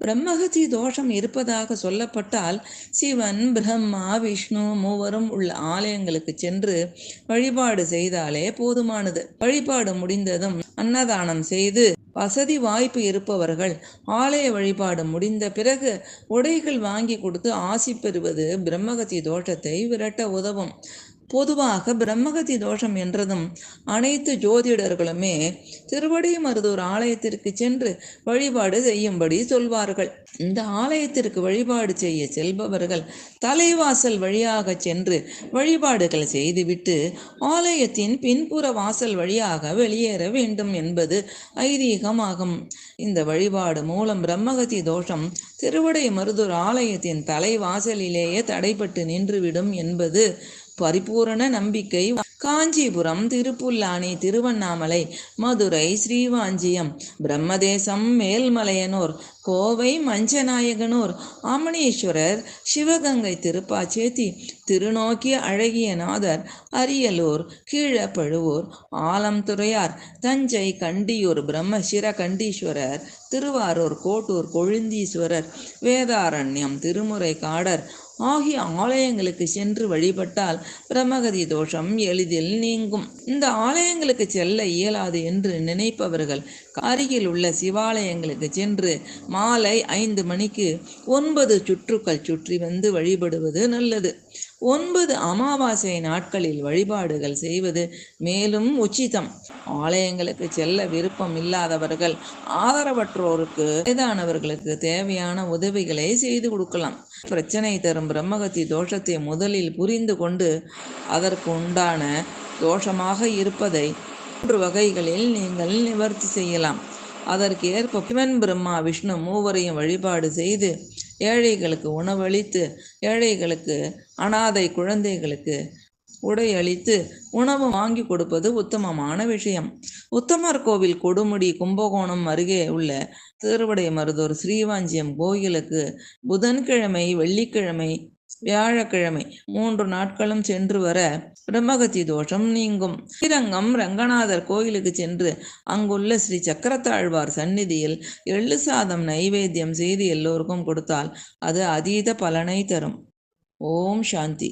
பிரம்மகதி தோஷம் இருப்பதாக சொல்லப்பட்டால் சிவன் பிரம்மா விஷ்ணு மூவரும் உள்ள ஆலயங்களுக்கு சென்று வழிபாடு செய்தாலே போதுமானது. வழிபாடு முடிந்ததும் அன்னதானம் செய்து வசதி வாய்ப்பு இருப்பவர்கள் ஆலய வழிபாடு முடிந்த பிறகு உடைகள் வாங்கி கொடுத்து ஆசி பெறுவது பிரம்மகதி தோஷத்தை விரட்ட உதவும். பொதுவாக பிரம்மகதி தோஷம் என்றதும் அனைத்து ஜோதிடர்களுமே திருவடிமருதூர் ஆலயத்திற்கு சென்று வழிபாடு செய்யும்படி சொல்வார்கள். இந்த ஆலயத்திற்கு வழிபாடு செய்ய செல்பவர்கள் தலைவாசல் வழியாக சென்று வழிபாடுகள் செய்துவிட்டு ஆலயத்தின் பின்புற வாசல் வழியாக வெளியேற வேண்டும் என்பது ஐதீகமாகும். இந்த வழிபாடு மூலம் பிரம்மகதி தோஷம் திருவடை மருதூர் ஆலயத்தின் தலைவாசலிலேயே தடைப்பட்டு நின்றுவிடும் என்பது பரிபூரண நம்பிக்கை. காஞ்சிபுரம் திருப்புல்லானி திருவண்ணாமலை மதுரை ஸ்ரீவாஞ்சியம் பிரம்மதேசம் மேல்மலையனூர் கோவை மஞ்சநாயகனூர். ஆமணீஸ்வரர் சிவகங்கை திருப்பாச்சேத்தி திருநோக்கிய அழகியநாதர் அரியலூர் கீழப்பழுவூர் ஆலம்துறையார் தஞ்சை கண்டியூர் பிரம்மசிர கண்டீஸ்வரர் திருவாரூர் கோட்டூர் கொழுந்தீஸ்வரர் வேதாரண்யம் திருமுறை காடர் ஆகிய ஆலயங்களுக்கு சென்று வழிபட்டால் பிரம்மகதி தோஷம் எளிதில் நீங்கும். இந்த ஆலயங்களுக்கு செல்ல இயலாது என்று நினைப்பவர்கள் அருகில் உள்ள சிவாலயங்களுக்கு சென்று மாலை ஐந்து மணிக்கு ஒன்பது சுற்றுக்கள் சுற்றி வந்து வழிபடுவது நல்லது. ஒன்பது அமாவாசை நாட்களில் வழிபாடுகள் செய்வது மேலும் உச்சிதம். ஆலயங்களுக்கு செல்ல விருப்பம் இல்லாதவர்கள் ஆதரவற்றோருக்கு வயதானவர்களுக்கு தேவையான உதவிகளை செய்து கொடுக்கலாம். பிரச்சனை தரும் பிரம்மகத்தி தோஷத்தை முதலில் புரிந்து கொண்டு அதற்கு உண்டான தோஷமாக இருப்பதை மூன்று வகைகளில் நீங்கள் நிவர்த்தி செய்யலாம். அதற்கு ஏற்ப சிவன் பிரம்மா விஷ்ணு மூவரையும் வழிபாடு செய்து ஏழைகளுக்கு உணவளித்து ஏழைகளுக்கு அனாதை குழந்தைகளுக்கு உடை அளித்து உணவு வாங்கி கொடுப்பது உத்தமமான விஷயம். உத்தமர் கோவில் கொடுமுடி கும்பகோணம் அருகே உள்ள திருவடை மருதூர் ஸ்ரீவாஞ்சியம் கோயிலுக்கு புதன்கிழமை வெள்ளிக்கிழமை வியாழக்கிழமை மூன்று நாட்களும் சென்று வர பிரம்மகத்தி தோஷம் நீங்கும் ஸ்ரீரங்கம் ரங்கநாதர் கோயிலுக்கு சென்று அங்குள்ள ஸ்ரீ சக்கரத்தாழ்வார் சந்நிதியில் எள்ளு சாதம் நைவேத்தியம் செய்து எல்லோருக்கும் கொடுத்தால் அது அதீத பலனை தரும். ஓம் சாந்தி.